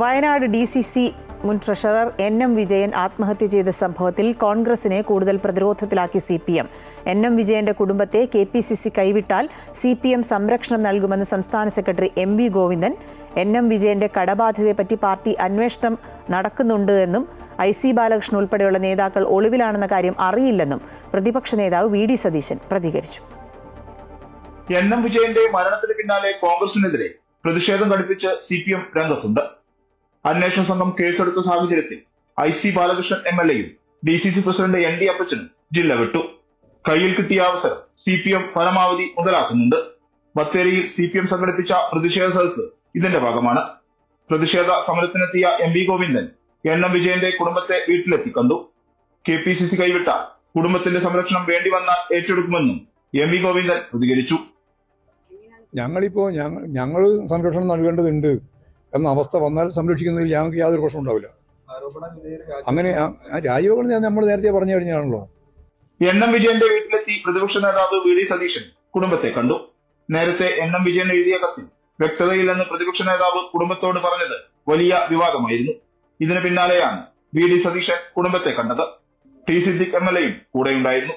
Wayanad D C C മുൻ treasurer N M Vijayan ആത്മഹത്യ ചെയ്ത സംഭവത്തിൽ കോൺഗ്രസിനെ കൂടുതൽ പ്രതിരോധത്തിലാക്കി C P M. N M വിജയന്റെ കുടുംബത്തെ കെ പി സി സി കൈവിട്ടാൽ സി പി എം സംരക്ഷണം നൽകുമെന്ന് സംസ്ഥാന secretary M V Govindan. N M വിജയന്റെ കടബാധ്യതയെപ്പറ്റി പാർട്ടി അന്വേഷണം നടക്കുന്നുണ്ട് എന്നും ഐ സി ബാലകൃഷ്ണൻ ഉൾപ്പെടെയുള്ള നേതാക്കൾ ഒളിവിലാണെന്ന കാര്യം അറിയില്ലെന്നും പ്രതിപക്ഷ നേതാവ് വി ഡി സതീശൻ പ്രതികരിച്ചു. എൻ എം വിജയന്റെ മരണത്തിന് പിന്നാലെ കോൺഗ്രസിനെതിരെ പ്രതിഷേധം ഘടിപ്പിച്ച് സി പി എം രംഗത്തുണ്ട്. അന്വേഷണ സംഘം കേസെടുത്ത സാഹചര്യത്തിൽ I C Balakrishnan M L എയും D C C president N D അപ്പച്ചനും ജില്ല വിട്ടു. കയ്യിൽ കിട്ടിയ അവസരം സി പി എം പരമാവധി മുതലാക്കുന്നുണ്ട്. ബത്തേരിയിൽ സി പി എം സംഘടിപ്പിച്ച പ്രതിഷേധ സദസ് ഇതിന്റെ ഭാഗമാണ്. പ്രതിഷേധ സമരത്തിനെത്തിയ M V Govindan N M വിജയന്റെ കുടുംബത്തെ വീട്ടിലെത്തി കണ്ടു. കെ പി സി സി കൈവിട്ട കുടുംബത്തിന്റെ സംരക്ഷണം വേണ്ടി വന്നാൽ ഏറ്റെടുക്കുമെന്നും എം വി ഗോവിന്ദൻ പ്രതികരിച്ചു. ഞങ്ങളിപ്പോ ഞങ്ങൾ സംരക്ഷണം നൽകേണ്ടതുണ്ട്. എന്ന അവസ്ഥ വന്നാൽ സംരക്ഷിക്കുന്നതിൽ ഞങ്ങൾക്ക് യാതൊരു പ്രശ്നം ഉണ്ടാവില്ല. അങ്ങനെ ആ- ഞാൻ നമ്മൾ നേരത്തെ പറഞ്ഞു കഴിഞ്ഞാണല്ലോ എണ്ണം വിജയന്റെ വീട്ടിലെത്തി പ്രതിപക്ഷ നേതാവ് വി ഡി സതീശൻ കുടുംബത്തെ കണ്ടു. നേരത്തെ എണ്ണം വിജയൻ എഴുതിയ കത്തിൽ വ്യക്തതയില്ലെന്ന് പ്രതിപക്ഷ നേതാവ് കുടുംബത്തോട് പറഞ്ഞത് വലിയ വിവാദമായിരുന്നു. ഇതിന് പിന്നാലെയാണ് വി ഡി സതീശൻ കുടുംബത്തെ കണ്ടത്. ടി സിദ്ദിഖ് എം എൽ എയും കൂടെയുണ്ടായിരുന്നു.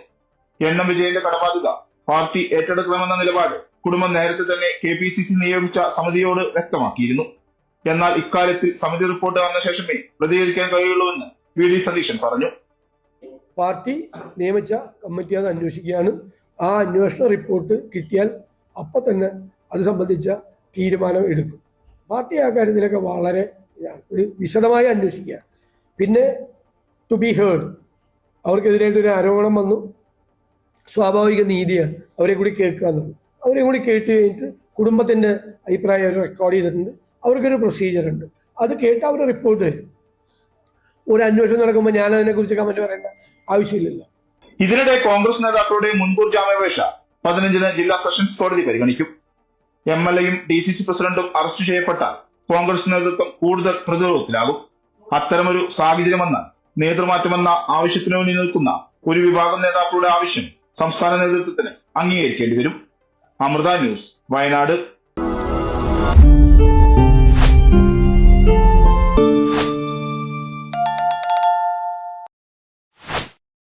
എൻ എം വിജയന്റെ കടബാധ്യത പാർട്ടി ഏറ്റെടുക്കണമെന്ന നിലപാട് കുടുംബം നേരത്തെ തന്നെ കെ പി സി സി നിയോഗിച്ച സമിതിയോട് വ്യക്തമാക്കിയിരുന്നു. എന്നാൽ ഇക്കാര്യത്തിൽ സമിതി റിപ്പോർട്ട് വന്ന ശേഷമേ പ്രതികരിക്കാൻ കഴിയുള്ളൂവെന്ന് വി ഡി സതീശൻ പറഞ്ഞു. പാർട്ടി നിയമിച്ച കമ്മിറ്റി അത് അന്വേഷിക്കുകയാണ്. ആ അന്വേഷണ റിപ്പോർട്ട് കിട്ടിയാൽ അപ്പൊ തന്നെ അത് സംബന്ധിച്ച തീരുമാനം എടുക്കും. പാർട്ടി ആ കാര്യത്തിലൊക്കെ വളരെ വിശദമായി അന്വേഷിക്കുക. പിന്നെ ടു ബി ഹേർഡ് അവർക്കെതിരായിട്ട് ഒരു ആരോപണം വന്നു. സ്വാഭാവിക നീതിയാണ് അവരെ കൂടി കേൾക്കുക എന്നുള്ളത് അവരെ കൂടി കേട്ട് കഴിഞ്ഞിട്ട് കുടുംബത്തിന്റെ അഭിപ്രായം അവർ റെക്കോർഡ് ചെയ്തിട്ടുണ്ട്. അവർക്കൊരു പ്രൊസീജിയർ ഉണ്ട്. അത് കേട്ട് അവർ റിപ്പോർട്ട് തരും. ഒരു അന്വേഷണം നടക്കുമ്പോൾ ഞാൻ അതിനെക്കുറിച്ച് കമന്റ് പറയേണ്ട ആവശ്യമില്ലല്ലോ. ഇതിനിടെ കോൺഗ്രസ് നേതാക്കളുടെ മുൻകൂർ ജാമ്യാപേക്ഷ പതിനഞ്ചിന് ജില്ലാ സെഷൻസ് കോടതി പരിഗണിക്കും. എം എൽ എയും ഡി സി സി പ്രസിഡന്റും അറസ്റ്റ് ചെയ്യപ്പെട്ട കോൺഗ്രസ് നേതൃത്വം കൂടുതൽ പ്രതിരോധത്തിലാകും. അത്തരമൊരു സാഹചര്യമെന്ന് നേതൃമാറ്റമെന്ന ആവശ്യത്തിനു വേണ്ടി നിൽക്കുന്ന ഒരു വിഭാഗം നേതാക്കളുടെ ആവശ്യം സംസ്ഥാന നേതൃത്വത്തിന് അംഗീകരിക്കേണ്ടി വരും. അമൃത ന്യൂസ് വയനാട്.